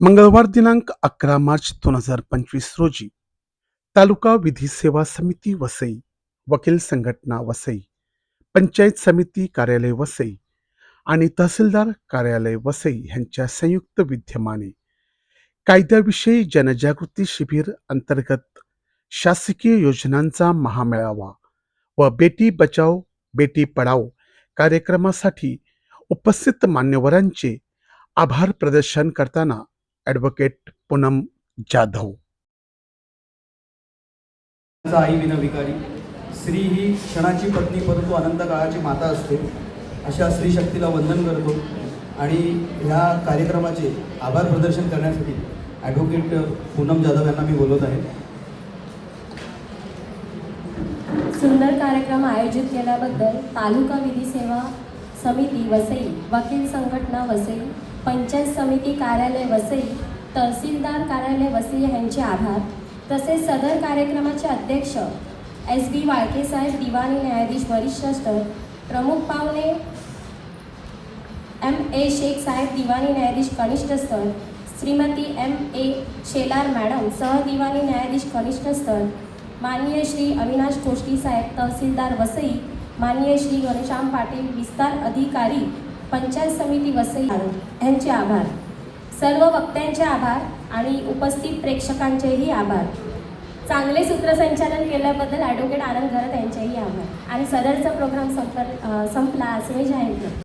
मंगळवार दिनांक अकरा मार्च दोन हजार पंचवीस रोजी तालुका विधी सेवा समिती वसई वकील संघटना वसई पंचायत समिती कार्यालय वसई आणि तहसीलदार कार्यालय वसई यांच्या संयुक्त विद्यमाने कायद्याविषयी जनजागृती शिबिर अंतर्गत शासकीय योजनांचा महामेळावा व बेटी बचाव बेटी पढाव कार्यक्रमासाठी उपस्थित मान्यवरांचे आभार प्रदर्शन करताना ॲडव्होकेट पूनम जाधव आई विना विकारी स्त्री ही क्षणाची पत्नी परंतु अनंत काळाची माता असते अशा स्त्री शक्तीला वंदन करतो आणि ह्या कार्यक्रमाचे आभार प्रदर्शन करण्यासाठी ॲडव्होकेट पूनम जाधव यांना मी बोलवत आहे. सुंदर कार्यक्रम आयोजित केल्याबद्दल तालुका विधी सेवा समिती वसई वकील संघटना वसई पंचायत समिती कार्यालय वसई तहसीलदार कार्यालय वसई यांचे आभार. तसेच सदर कार्यक्रमाचे अध्यक्ष एस बी वाळकेसाहेब दिवाणी न्यायाधीश वरिष्ठ स्तर प्रमुख पाहुणे एम ए शेख साहेब दिवाणी न्यायाधीश कनिष्ठ स्तर Shrimati M A Shelar madam सहदिवाणी न्यायाधीश कनिष्ठ स्तर माननीय श्री अविनाश कोष्टी साहेब तहसीलदार वसई माननीय श्री घनश्याम पाटील विस्तार अधिकारी पंचायत समिती वसई यांचे आभार. सर्व वक्त्यांचे आभार आणि उपस्थित प्रेक्षकांचेही आभार. चांगले सूत्रसंचालन केल्याबद्दल ॲडव्होकेट आनंद घरत यांचेही आभार. आणि सदरचा प्रोग्राम संपर संपला. असे मी जाहीर करतो